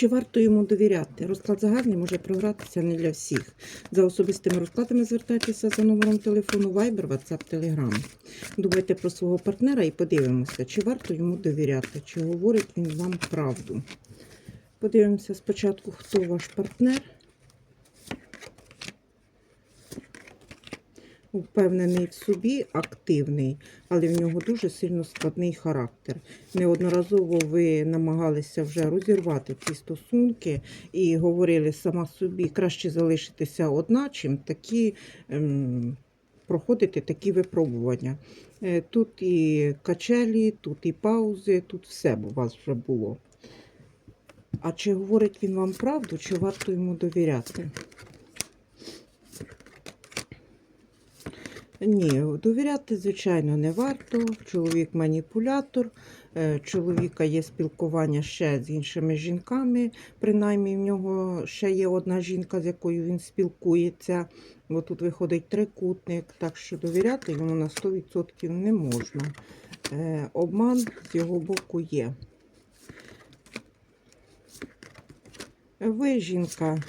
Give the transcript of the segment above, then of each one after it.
Чи варто йому довіряти? Розклад загальний може програтися не для всіх. За особистими розкладами звертайтеся за номером телефону Viber, WhatsApp, Telegram. Думайте про свого партнера і подивимося, чи варто йому довіряти, чи говорить він вам правду. Подивимося спочатку, хто ваш партнер. Впевнений в собі, активний, але в нього дуже сильно складний характер. Неодноразово ви намагалися вже розірвати ці стосунки і говорили сама собі, краще залишитися одна, чим такі ем, проходити такі випробування. Е, Тут і качелі, тут і паузи, тут все у вас вже було. А чи говорить він вам правду, чи варто йому довіряти? Ні, довіряти, звичайно, не варто. Чоловік маніпулятор, е, чоловіка є спілкування ще з іншими жінками. Принаймні, в нього ще є одна жінка, з якою він спілкується. Бо тут виходить трикутник, так що довіряти йому на 100% не можна. Е, Обман з його боку є. Ви жінка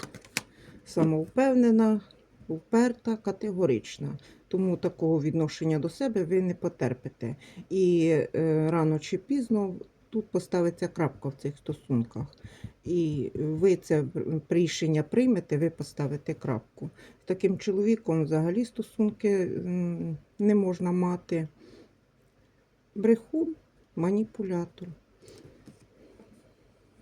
самовпевнена, вперта, категорична. Тому такого відношення до себе ви не потерпите. І е, рано чи пізно тут поставиться крапка в цих стосунках. І ви це рішення приймете, ви поставите крапку. З таким чоловіком взагалі стосунки не можна мати. Брехун, маніпулятор.